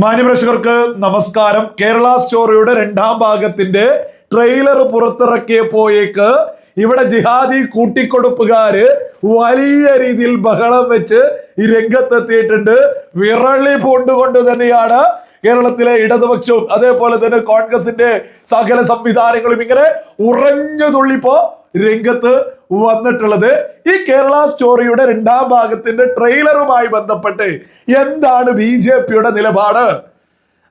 മാന്യപ്രേക്ഷകർക്ക് നമസ്കാരം. കേരള സ്റ്റോറിയുടെ രണ്ടാം ഭാഗത്തിന്റെ ട്രെയിലർ പുറത്തിറക്കിയപ്പോയേക്ക് ഇവിടെ ജിഹാദി കൂട്ടിക്കൊടുപ്പുകാര് വലിയ രീതിയിൽ ബഹളം വെച്ച് ഈ രംഗത്തെത്തിയിട്ടുണ്ട്. വിറളി പൂണ്ടുകൊണ്ട് തന്നെയാണ് കേരളത്തിലെ ഇടതുപക്ഷവും അതേപോലെ തന്നെ കോൺഗ്രസിന്റെ സകല സംവിധാനങ്ങളും ഇങ്ങനെ ഉറഞ്ഞു തുള്ളിപ്പോ രംഗത്ത് വന്നിട്ടുള്ളത് ഈ കേരള സ്റ്റോറിയുടെ രണ്ടാം ഭാഗത്തിന്റെ ട്രെയിലറുമായി ബന്ധപ്പെട്ട് എന്താണ് ബി ജെ പിയുടെ നിലപാട്?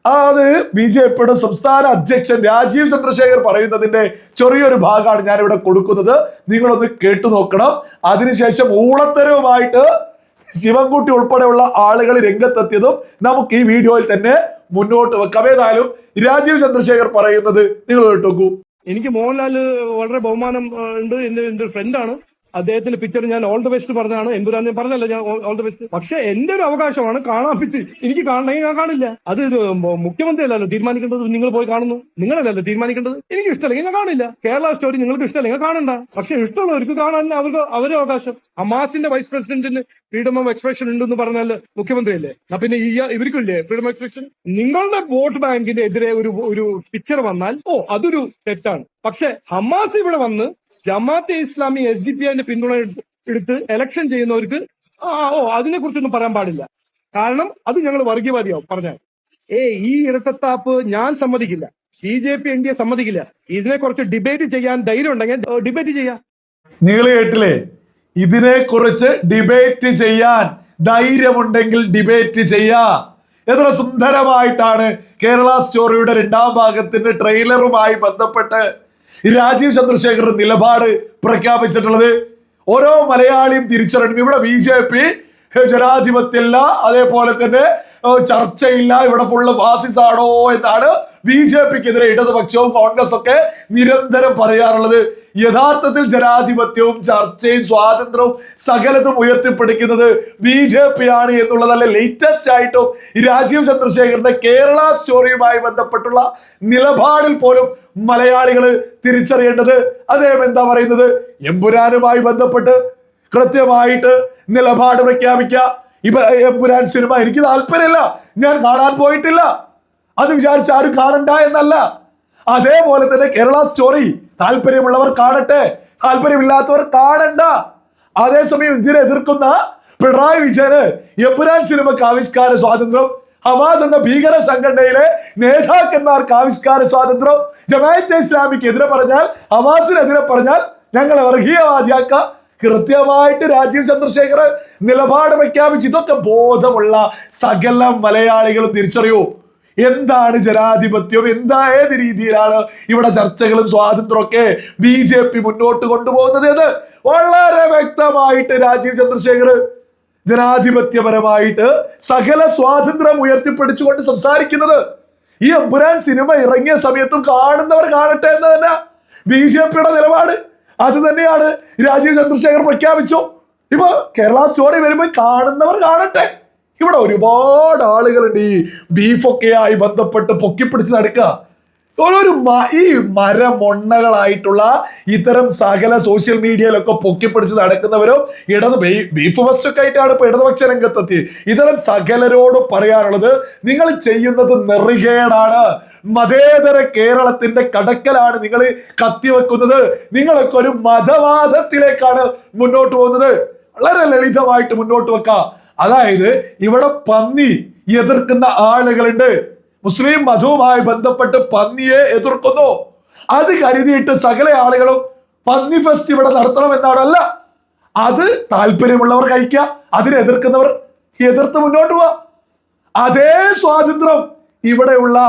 അത് ബി ജെ പിയുടെ സംസ്ഥാന അധ്യക്ഷൻ രാജീവ് ചന്ദ്രശേഖർ പറയുന്നതിന്റെ ചെറിയൊരു ഭാഗമാണ് ഞാൻ ഇവിടെ കൊടുക്കുന്നത്. നിങ്ങളൊന്ന് കേട്ടു നോക്കണം. അതിനുശേഷം ഊളത്തരവുമായിട്ട് ശിവൻകുട്ടി ഉൾപ്പെടെയുള്ള ആളുകൾ രംഗത്തെത്തിയതും നമുക്ക് ഈ വീഡിയോയിൽ തന്നെ മുന്നോട്ട് വെക്കാം. ഏതായാലും രാജീവ് ചന്ദ്രശേഖർ പറയുന്നത് നിങ്ങൾ കേട്ടു നോക്കൂ എനിക്ക് മോഹൻലാൽ വളരെ ബഹുമാനം ഉണ്ട്. എന്റെ എന്റെ ഫ്രണ്ടാണ് അദ്ദേഹത്തിന്റെ പിക്ചർ ഞാൻ ഓൾ ദ ബെസ്റ്റ് പറഞ്ഞതാണ്. എമ്പുരാൻ ഞാൻ പറഞ്ഞല്ല ഞാൻ ഓൾ ദ ബെസ്റ്റ് പക്ഷെ എന്റെ ഒരു അവകാശമാണ് കാണാൻ പിച്ച് എനിക്ക് കാണണമെങ്കിൽ ഞാൻ കാണില്ല. അത് മുഖ്യമന്ത്രി അല്ലല്ലോ തീരുമാനിക്കേണ്ടത് നിങ്ങൾ പോയി കാണുന്നു. നിങ്ങളല്ലല്ലോ തീരുമാനിക്കേണ്ടത്. എനിക്ക് ഇഷ്ടമല്ലെങ്കിൽ ഞാൻ കാണില്ല. കേരള സ്റ്റോറി നിങ്ങൾക്ക് ഇഷ്ടമല്ലെങ്കിൽ കാണണ്ട. പക്ഷെ ഇഷ്ടമുള്ളവർക്ക് കാണാൻ അവർക്ക് അവരെ അവകാശം. ഹമാസിന്റെ വൈസ് പ്രസിഡന്റിന് ഫ്രീഡം ഓഫ് എക്സ്പ്രഷൻ ഉണ്ടെന്ന് പറഞ്ഞാൽ മുഖ്യമന്ത്രി അല്ലേ എന്നാ പിന്നെ ഇവർക്കില്ലേ ഫ്രീഡം ഓഫ് എക്സ്പ്രഷൻ നിങ്ങളുടെ വോട്ട് ബാങ്കിന്റെ എതിരെ ഒരു ഒരു പിക്ചർ വന്നാൽ ഓ അതൊരു തെറ്റാണ്. പക്ഷെ ഹമാസ് ഇവിടെ വന്ന് Jamaat-e Islami S D P ഐന്റെ പിന്തുണ എടുത്ത് എലക്ഷൻ ചെയ്യുന്നവർക്ക് ആ ഓ അതിനെ കുറിച്ചൊന്നും പറയാൻ പാടില്ല. കാരണം അത് ഞങ്ങൾ വർഗീയവാദിയാവും പറഞ്ഞാൽ. ഏ ഈ ഇരട്ടത്താപ്പ് ഞാൻ സമ്മതിക്കില്ല. B J P N D A സമ്മതിക്കില്ല. ഇതിനെ കുറിച്ച് ഡിബേറ്റ് ചെയ്യാൻ ധൈര്യം ഉണ്ടെങ്കിൽ ഡിബേറ്റ് ചെയ്യാം. നിങ്ങൾ കേട്ടില്ലേ ഇതിനെ കുറിച്ച് ഡിബേറ്റ് ചെയ്യാൻ ധൈര്യമുണ്ടെങ്കിൽ ഡിബേറ്റ് ചെയ്യാ. എത്ര സുന്ദരമായിട്ടാണ് കേരള സ്റ്റോറിയുടെ രണ്ടാം ഭാഗത്തിന്റെ ട്രെയിലറുമായി ബന്ധപ്പെട്ട് രാജീവ് ചന്ദ്രശേഖരന്റെ നിലപാട് പ്രഖ്യാപിച്ചിട്ടുള്ളത്. ഓരോ മലയാളിയും തിരിച്ചറിയണം ഇവിടെ ബി ജെ പി ജനാധിപത്യമില്ല. അതേപോലെ തന്നെ ചർച്ചയില്ല. ഇവിടെ ഫുള്ള് ഫാസിസാണോ എന്നാണ് ബി ജെ പിക്കെതിരെ ഇടതുപക്ഷവും കോൺഗ്രസ് ഒക്കെ നിരന്തരം പറയാറുള്ളത്. യഥാർത്ഥത്തിൽ ജനാധിപത്യവും ചർച്ചയും സ്വാതന്ത്ര്യവും സകലതും ഉയർത്തിപ്പിടിക്കുന്നത് ബി ജെ പി ആണ് എന്നുള്ളതല്ല ലേറ്റസ്റ്റ് ആയിട്ടും രാജീവ് ചന്ദ്രശേഖരന്റെ കേരള സ്റ്റോറിയുമായി ബന്ധപ്പെട്ടുള്ള നിലപാടിൽ പോലും മലയാളികൾ തിരിച്ചറിയേണ്ടത് അദ്ദേഹം എന്താ പറയുന്നത്? എമ്പുരാനുമായി ബന്ധപ്പെട്ട് കൃത്യമായിട്ട് നിലപാട് പ്രഖ്യാപിക്കുക ഇപ്പൊ എമ്പുരാൻ സിനിമ എനിക്ക് താല്പര്യമില്ല. ഞാൻ കാണാൻ പോയിട്ടില്ല. അത് വിചാരിച്ച ആരും കാണണ്ട എന്നല്ല. അതേപോലെ തന്നെ കേരള സ്റ്റോറി താല്പര്യമുള്ളവർ കാണട്ടെ. താല്പര്യമില്ലാത്തവർ കാണണ്ട. അതേസമയം ഇതിനെ എതിർക്കുന്ന പിണറായി വിജയന് എമ്പുരാൻ സിനിമക്ക് ആവിഷ്കാര സ്വാതന്ത്ര്യം ഹമാസ് എന്ന ഭീകര സംഘടനയിലെ നേതാക്കന്മാർക്ക് ആവിഷ്കാര സ്വാതന്ത്ര്യം ജമാഅത്തെ ഇസ്ലാമിക്ക് എതിരെ പറഞ്ഞാൽ ഹമാസിനെതിരെ പറഞ്ഞാൽ ഞങ്ങളെ വർഗീയവാദിയാക്ക. കൃത്യമായിട്ട് രാജീവ് ചന്ദ്രശേഖർ നിലപാട് പ്രഖ്യാപിച്ചു ഇതൊക്കെ ബോധമുള്ള സകല മലയാളികളും തിരിച്ചറിയൂ. എന്താണ് ജനാധിപത്യം? എന്താ ഏത് രീതിയിലാണ് ഇവിടെ ചർച്ചകളും സ്വാതന്ത്ര്യമൊക്കെ ബി ജെ പി മുന്നോട്ട് കൊണ്ടുപോകുന്നത് എന്ന്? വളരെ വ്യക്തമായിട്ട് രാജീവ് ചന്ദ്രശേഖർ ജനാധിപത്യപരമായിട്ട് സകല സ്വാതന്ത്ര്യം ഉയർത്തിപ്പിടിച്ചുകൊണ്ട് സംസാരിക്കുന്നത്. ഈ അമ്പുരാൻ സിനിമ ഇറങ്ങിയ സമയത്തും കാണുന്നവർ കാണട്ടെ എന്ന് തന്നെ ബി ജെ പിയുടെ നിലപാട്. അത് തന്നെയാണ് രാജീവ് ചന്ദ്രശേഖർ പ്രഖ്യാപിച്ചു. ഇപ്പൊ കേരള സ്റ്റോറി വരുമ്പോൾ കാണുന്നവർ കാണട്ടെ. ഇവിടെ ഒരുപാട് ആളുകളുണ്ട് ഈ ബീഫൊക്കെ ആയി ബന്ധപ്പെട്ട് പൊക്കിപ്പിടിച്ച് നടക്കുക. മ- ഈ മരമൊണ്ണകളായിട്ടുള്ള ഇത്തരം സകല സോഷ്യൽ മീഡിയയിലൊക്കെ പൊക്കിപ്പിടിച്ച് നടക്കുന്നവരോ ഇടത് ബീഫ് ഫസ്റ്റ് ഒക്കെ ആയിട്ടാണ് ഇപ്പൊ ഇടതുപക്ഷ രംഗത്തെത്തി. ഇത്തരം സകലരോട് പറയാനുള്ളത് നിങ്ങൾ ചെയ്യുന്നത് നെറികേടാണ്. മതേതര കേരളത്തിന്റെ കടക്കലാണ് നിങ്ങൾ കത്തിവെക്കുന്നത് നിങ്ങളൊക്കെ ഒരു മതവാദത്തിലേക്കാണ് മുന്നോട്ട് പോകുന്നത്. വളരെ ലളിതമായിട്ട് മുന്നോട്ട് വെക്കാം. അതായത് ഇവിടെ പന്നി എതിർക്കുന്ന ആളുകളുണ്ട്. മുസ്ലിം മതവുമായി ബന്ധപ്പെട്ട് പന്നിയെ എതിർക്കുന്നു. അത് കരുതിയിട്ട് സകല ആളുകളും പന്നി ഫെസ്റ്റ് ഇവിടെ നടത്തണം എന്നാണല്ല അത് താല്പര്യമുള്ളവർ കഴിക്കുക അതിനെ എതിർക്കുന്നവർ എതിർത്ത് മുന്നോട്ട് പോവാ അതേ സ്വാതന്ത്ര്യം ഇവിടെയുള്ള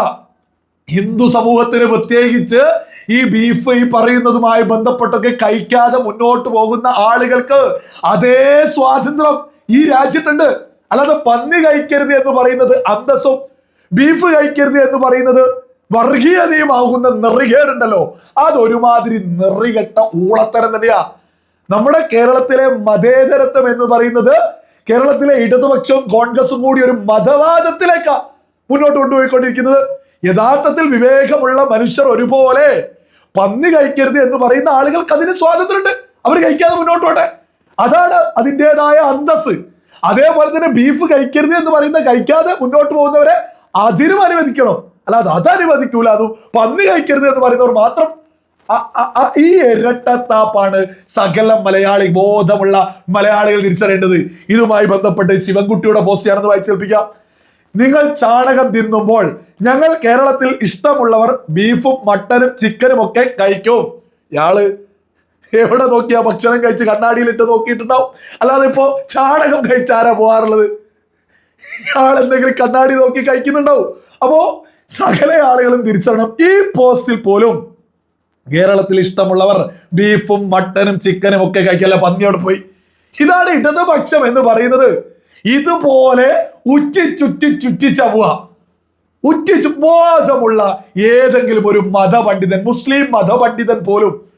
ഹിന്ദു സമൂഹത്തിന് പ്രത്യേകിച്ച് ഈ ബീഫ് ഈ പറയുന്നതുമായി ബന്ധപ്പെട്ടൊക്കെ കഴിക്കാതെ മുന്നോട്ട് പോകുന്ന ആളുകൾക്ക് അതേ സ്വാതന്ത്ര്യം ഈ രാജ്യത്തുണ്ട്. അല്ലാതെ പന്നി കഴിക്കരുത് എന്ന് പറയുന്നത് അന്തസ്സും ബീഫ് കഴിക്കരുത് എന്ന് പറയുന്നത് വർഗീയതയുമാകുന്ന നെറികേടുണ്ടല്ലോ. അതൊരുമാതിരി നെറികെട്ട ഊളത്തരം തന്നെയാ. നമ്മുടെ കേരളത്തിലെ മതേതരത്വം എന്ന് പറയുന്നത് കേരളത്തിലെ ഇടതുപക്ഷവും കോൺഗ്രസും കൂടി ഒരു മതവാദത്തിലേക്കാ മുന്നോട്ട് കൊണ്ടുപോയിക്കൊണ്ടിരിക്കുന്നത്. യഥാർത്ഥത്തിൽ വിവേകമുള്ള മനുഷ്യർ ഒരുപോലെ പന്നി കഴിക്കരുത് എന്ന് പറയുന്ന ആളുകൾക്ക് അതിന് സ്വാതന്ത്ര്യമുണ്ട്. അവർ കഴിക്കാതെ മുന്നോട്ട് പോട്ടെ. അതാണ് അതിന്റെതായ അന്തസ് അതേപോലെ തന്നെ ബീഫ് കഴിക്കരുത് എന്ന് പറയുന്ന കഴിക്കാതെ മുന്നോട്ട് പോകുന്നവരെ അതിനും അനുവദിക്കണം അല്ലാതെ അത് അനുവദിക്കൂല അതും പന്നി കഴിക്കരുത് എന്ന് പറയുന്നവർ മാത്രം. ഈ ഇരട്ടത്താപ്പാണ് സകല മലയാളി ബോധമുള്ള മലയാളികൾ തിരിച്ചറിയേണ്ടത്. ഇതുമായി ബന്ധപ്പെട്ട് ശിവൻകുട്ടിയുടെ പോസ്റ്റ് വായിച്ചു വായിച്ചേൽപ്പിക്കാം നിങ്ങൾ ചാണകം തിന്നുമ്പോൾ ഞങ്ങൾ കേരളത്തിൽ ഇഷ്ടമുള്ളവർ ബീഫും മട്ടനും ചിക്കനും ഒക്കെ കഴിക്കും. ഇയാൾ എവിടെ നോക്കിയാ ഭക്ഷണം കഴിച്ച് കണ്ണാടിയിലിട്ട് നോക്കിയിട്ടുണ്ടാവും? അല്ലാതെ ഇപ്പോ ചാണകം കഴിച്ചാരാ പോകാറുള്ളത് ഇയാൾ എന്തെങ്കിലും കണ്ണാടി നോക്കി കഴിക്കുന്നുണ്ടാവും. അപ്പോ സകല ആളുകളും തിരിച്ചറിയണം. ഈ പോസ്റ്റിൽ പോലും കേരളത്തിൽ ഇഷ്ടമുള്ളവർ ബീഫും മട്ടനും ചിക്കനും ഒക്കെ കഴിക്കല്ല പന്നിയോട് പോയി. ഇതാണ് ഇടതുപക്ഷം എന്ന് പറയുന്നത്. ഇതുപോലെ ഉച്ചിച്ചുറ്റി ചുറ്റി ചുറ്റി ചവുക ബോധമുള്ള ഏതെങ്കിലും ഒരു മതപണ്ഡിതൻ മുസ്ലിം മതപണ്ഡിതൻ പോലും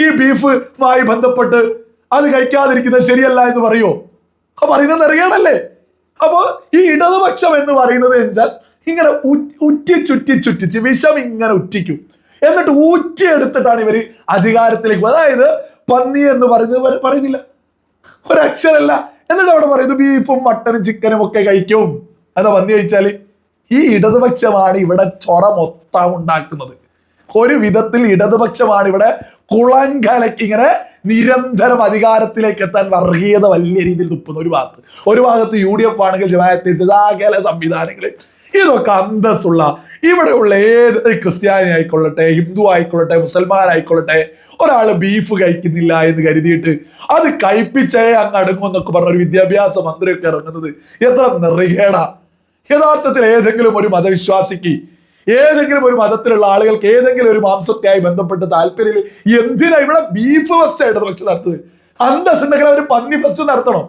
ഈ ബീഫുമായി ബന്ധപ്പെട്ട് അത് കഴിക്കാതിരിക്കുന്നത് ശരിയല്ല എന്ന് പറയുമോ അപ്പൊ പറയുന്നത് അറിയണല്ലേ അപ്പൊ ഈ ഇടതുപക്ഷം എന്ന് പറയുന്നത് വെച്ചാൽ ഇങ്ങനെ ഉറ്റി ചുറ്റി ചുറ്റിച്ച് വിഷം ഇങ്ങനെ ഉറ്റിക്കും. എന്നിട്ട് ഊറ്റി എടുത്തിട്ടാണ് ഇവർ അധികാരത്തിലേക്ക് അതായത് പന്നി എന്ന് പറയുന്നത് പറയുന്നില്ല. ഒരക്ഷരല്ല. എന്നിട്ട് അവിടെ പറയുന്നത് ബീഫും മട്ടനും ചിക്കനും ഒക്കെ കഴിക്കും. അതാ പന്നി കഴിച്ചാൽ. ഈ ഇടതുപക്ഷമാണ് ഇവിടെ ചൊറ മൊത്തം ഉണ്ടാക്കുന്നത്. ഒരു വിധത്തിൽ ഇടതുപക്ഷമാണ് ഇവിടെ കുളങ്കലക്ക് ഇങ്ങനെ നിരന്തരം അധികാരത്തിലേക്ക് എത്താൻ വർഗീയത വലിയ രീതിയിൽ തുപ്പുന്ന ഒരു ഭാഗത്ത്. ഒരു ഭാഗത്ത് യു ഡി എഫ് ആണെങ്കിൽ ജമാഅത്തെ സദാകല സംവിധാനങ്ങളിൽ ഇതൊക്കെ അന്തസ്സുള്ള ഇവിടെയുള്ള ഏത് ക്രിസ്ത്യാനി ആയിക്കൊള്ളട്ടെ ഹിന്ദു ആയിക്കൊള്ളട്ടെ മുസൽമാൻ ആയിക്കൊള്ളട്ടെ ഒരാൾ ബീഫ് കഴിക്കുന്നില്ല എന്ന് കരുതിയിട്ട് അത് കഴിപ്പിച്ചേ അങ്ങ് അടങ്ങുമെന്നൊക്കെ പറഞ്ഞ ഒരു വിദ്യാഭ്യാസ മന്ത്രിയൊക്കെ ഇറങ്ങുന്നത് എത്ര നിറകേടാ. യഥാർത്ഥത്തിൽ ഏതെങ്കിലും ഒരു മതവിശ്വാസിക്ക് ഏതെങ്കിലും ഒരു മതത്തിലുള്ള ആളുകൾക്ക് ഏതെങ്കിലും ഒരു മാംസത്തെയായി ബന്ധപ്പെട്ട് താല്പര്യം എന്തിനാ ഇവിടെ ബീഫ് ഫസ്റ്റ് ആയിട്ട് പക്ഷെ നടത്തുന്നത്? അന്തസ് ഉണ്ടെങ്കിൽ അവർ പന്നി ഫസ്റ്റ് നടത്തണം?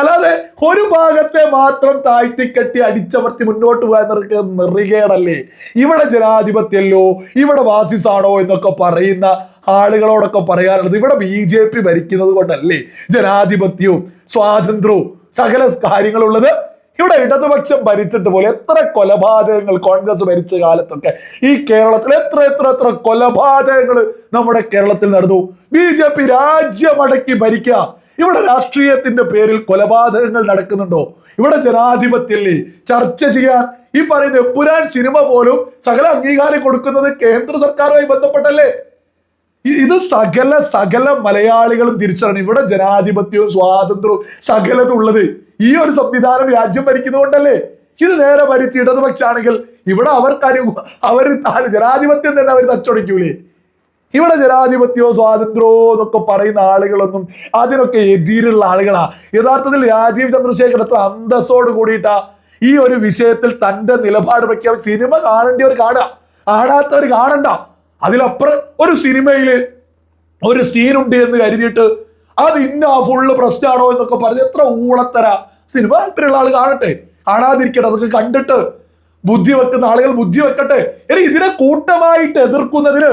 അല്ലാതെ ഒരു ഭാഗത്തെ മാത്രം താഴ്ത്തിക്കെട്ടി അടിച്ചമർത്തി മുന്നോട്ട് പോകാൻ നിറികേടല്ലേ? ഇവിടെ ജനാധിപത്യമല്ലോ ഇവിടെ വാസിസാണോ എന്നൊക്കെ പറയുന്ന ആളുകളോടൊക്കെ പറയാനുള്ളത് ഇവിടെ ബി ജെ പി ഭരിക്കുന്നത് കൊണ്ടല്ലേ? ജനാധിപത്യവും സ്വാതന്ത്ര്യവും സകല കാര്യങ്ങളുള്ളത് ഇവിടെ ഇടതുപക്ഷം ഭരിച്ചിട്ട് പോലെ എത്ര കൊലപാതകങ്ങൾ കോൺഗ്രസ് ഭരിച്ച കാലത്തൊക്കെ ഈ കേരളത്തിൽ എത്ര എത്ര എത്ര കൊലപാതകങ്ങൾ നമ്മുടെ കേരളത്തിൽ നടന്നു. ബി ജെ പി രാജ്യമടക്കി ഭരിക്കുക. ഇവിടെ രാഷ്ട്രീയത്തിന്റെ പേരിൽ കൊലപാതകങ്ങൾ നടക്കുന്നുണ്ടോ? ഇവിടെ ജനാധിപത്യല്ലേ ചർച്ച ചെയ്യാൻ ഈ പറയുന്ന എപ്പുരാൻ സിനിമ പോലും സകല അംഗീകാരം കൊടുക്കുന്നത് കേന്ദ്ര സർക്കാരുമായി ബന്ധപ്പെട്ടല്ലേ? ഇത് സകല സകല മലയാളികളും തിരിച്ചറിയണം ഇവിടെ ജനാധിപത്യവും സ്വാതന്ത്ര്യവും സകലതും ഉള്ളത് ഈ ഒരു സംവിധാനം രാജ്യം ഭരിക്കുന്നതുകൊണ്ടല്ലേ? ഇത് നേരെ ഭരിച്ച് ഇടതുപക്ഷാണെങ്കിൽ ഇവിടെ അവർക്കാരും അവർ ജനാധിപത്യം തന്നെ അവർ തച്ചൊടിക്കൂലേ? ഇവിടെ ജനാധിപത്യമോ സ്വാതന്ത്ര്യമോ എന്നൊക്കെ പറയുന്ന ആളുകളൊന്നും അതിനൊക്കെ എതിരുള്ള ആളുകളാ. യഥാർത്ഥത്തിൽ രാജീവ് ചന്ദ്രശേഖർ അത്ര അന്തസ്സോട് കൂടിയിട്ടാ ഈ ഒരു വിഷയത്തിൽ തന്റെ നിലപാട് പ്രഖ്യാപിച്ച് സിനിമ കാണേണ്ടിയവർ കാണുക കാണാത്തവർ കാണണ്ട. അതിലപ്പുറം ഒരു സിനിമയിൽ ഒരു സീനുണ്ട് എന്ന് കരുതിയിട്ട് അത് ഇന്ന ഫുള്ള് പ്രശ്നമാണോ എന്നൊക്കെ പറഞ്ഞ് എത്ര ഊളത്തര സിനിമ. താല്പര്യമുള്ള ആൾ കാണട്ടെ. കാണാതിരിക്കട്ടെ. അതൊക്കെ കണ്ടിട്ട് ബുദ്ധി വെക്കുന്ന ആളുകൾ ബുദ്ധി വെക്കട്ടെ. ഇനി ഇതിനെ കൂട്ടമായിട്ട് എതിർക്കുന്നതിന്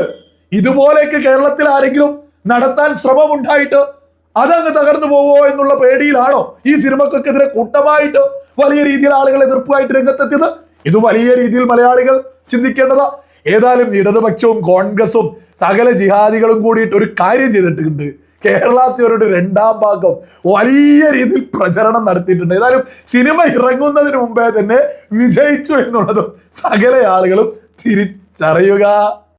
ഇതുപോലെയൊക്കെ കേരളത്തിൽ ആരെങ്കിലും നടത്താൻ ശ്രമമുണ്ടായിട്ട് അതങ്ങ് തകർന്നു പോവോ എന്നുള്ള പേടിയിലാണോ ഈ സിനിമക്കൊക്കെ എതിരെ കൂട്ടമായിട്ട് വലിയ രീതിയിൽ ആളുകൾ എതിർപ്പുമായിട്ട് രംഗത്തെത്തിയത്? ഇത് വലിയ രീതിയിൽ മലയാളികൾ ചിന്തിക്കേണ്ടതാ. ഏതായാലും ഇടതുപക്ഷവും കോൺഗ്രസും സകല ജിഹാദികളും കൂടിയിട്ട് ഒരു കാര്യം ചെയ്തിട്ടുണ്ട്. കേരള രണ്ടാം ഭാഗം വലിയ രീതിയിൽ പ്രചരണം നടത്തിയിട്ടുണ്ട്. ഏതായാലും സിനിമ ഇറങ്ങുന്നതിന് മുമ്പേ തന്നെ വിജയിച്ചു എന്നുള്ളതും സകല ആളുകളും തിരിച്ചറിയുക.